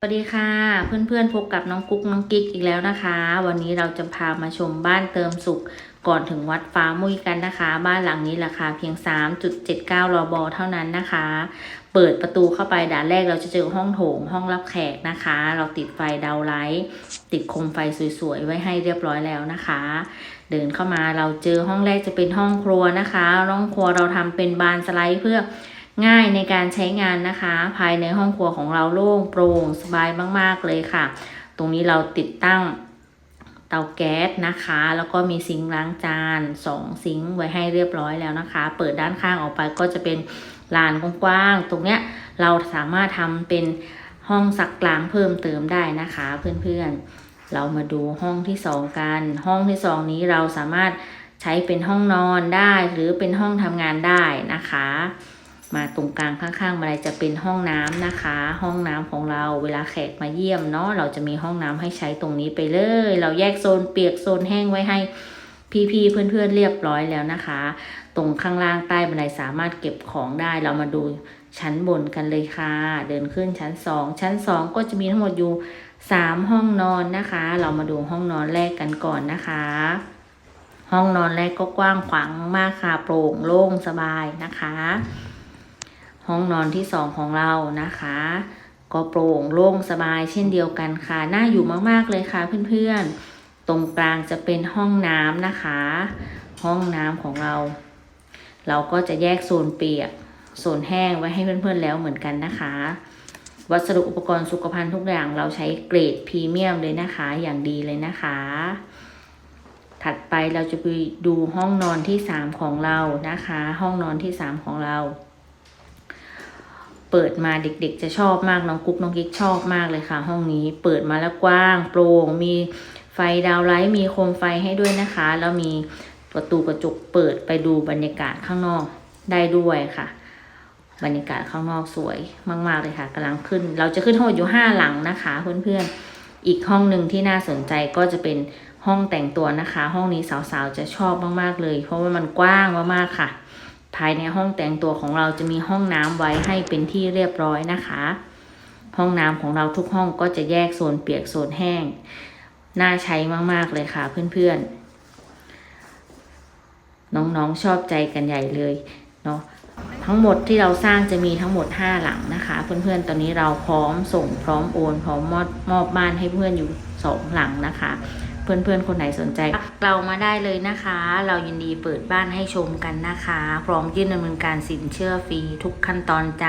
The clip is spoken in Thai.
สวัสดีค่ะ เพื่อนๆพบกับน้องกุ๊กน้องกิ๊กอีกแล้วนะคะ วันนี้เราจะพามาชมบ้านเติมสุขก่อนถึงวัดฟ้ามุ้ยกันนะคะ บ้านหลังนี้ราคาเพียง 3.79รอบอเท่านั้นนะคะ เปิดประตูเข้าไปด่านแรกเราจะเจอห้องโถงห้องรับแขกนะคะ เราติดไฟดาวไลท์ติดโคมไฟสวยๆ ไว้ให้เรียบร้อยแล้วนะคะ เดินเข้ามาเราเจอห้องแรกจะเป็นห้องครัวนะคะห้องครัวเราทำเป็นบานสไลด์เพื่อ ง่ายในการใช้งานนะคะ ภายในห้องครัวของเราโล่งโปร่งสบายมาก ๆ เลยค่ะ ตรงนี้เราติดตั้งเตาแก๊สนะคะ แล้วก็มีซิงค์ล้างจานสองซิงค์ไว้ให้เรียบร้อยแล้วนะคะ เปิดด้านข้างออกไปก็จะเป็นลานกว้างๆ ตรงเนี้ยเราสามารถทำเป็นห้องซักล้างเพิ่มเติมได้นะคะเพื่อนๆ เรามาดูห้องที่สองกัน ห้องที่สองนี้เราสามารถใช้เป็นห้องนอนได้หรือเป็นห้องทำงานได้นะคะ มาตรงกลางข้างๆมาเลยจะเป็นห้องน้ำนะคะ ห้องน้ำของเราเวลาแขกมาเยี่ยมเนาะเราจะมีห้องน้ำให้ใช้ตรงนี้ไปเลย เราแยกโซนเปียกโซนแห้งไว้ให้พี่ๆเพื่อนๆเรียบร้อยแล้วนะคะ ตรงข้างล่างใต้บันไดสามารถเก็บของได้เรามาดูชั้นบนกันเลยค่ะ เดินขึ้นชั้นสองชั้นสองก็จะมีทั้งหมดอยู่สามห้องนอนนะคะ เรามาดูห้องนอนแรกกันก่อนนะคะ ห้องนอนแรกก็กว้างขวางมากค่ะโปร่งโล่งสบายนะคะ ห้องนอนที่สองของเรานะคะ ก็โปร่งโล่งสบายเช่นเดียวกันค่ะ น่าอยู่มากๆเลยค่ะเพื่อนๆ ตรงกลางจะเป็นห้องน้ำนะคะ ห้องน้ำของเรา เราก็จะแยกโซนเปียกโซนแห้งไว้ให้เพื่อนๆแล้วเหมือนกันนะคะ วัสดุอุปกรณ์สุขภัณฑ์ทุกอย่างเราใช้เกรดพรีเมียมเลยนะคะอย่างดีเลยนะคะ ถัดไปเราจะไปดูห้องนอนที่สามของเรานะคะ ห้องนอนที่สามของเรา เปิดมาเด็กๆ จะชอบมากน้องกุ๊กน้องกิ๊กชอบมากเลยค่ะ ห้องนี้เปิดมาแล้วกว้าง โปร่งมีไฟดาวไลท์มีโคมไฟให้ด้วยนะคะ แล้วมีประตูกระจกเปิดไปดูบรรยากาศข้างนอกได้ด้วยค่ะ บรรยากาศข้างนอกสวยมากๆเลยค่ะกำลังขึ้น เราจะขึ้นทั้งหมดอยู่ห้าหลังนะคะ เพื่อนๆอีกห้องหนึ่งที่น่าสนใจก็จะเป็นห้องแต่งตัวนะคะ ห้องนี้สาวๆจะชอบมากๆเลย เพราะว่ามันกว้างมากๆค่ะ ภายในห้องแต่งตัวของเราจะมีห้องน้ำไว้ให้เป็นที่เรียบร้อยนะคะ ห้องน้ำของเราทุกห้องก็จะแยกโซนเปียกโซนแห้ง น่าใช้มากๆเลยค่ะเพื่อนๆ น้องๆชอบใจกันใหญ่เลยเนาะทั้งหมดที่เราสร้างจะมีทั้งหมด 5 หลังนะคะ เพื่อนๆ ตอนนี้เราพร้อมส่งพร้อมโอนพร้อมมอบมอบบ้านให้เพื่อนอยู่ 2 หลังนะคะ เพื่อนๆ คนไหนสนใจ เรามาได้เลยนะคะ เรายินดีเปิดบ้านให้ชมกันนะคะ พร้อมยื่นดำเนินการสินเชื่อฟรีทุกขั้นตอนจ้า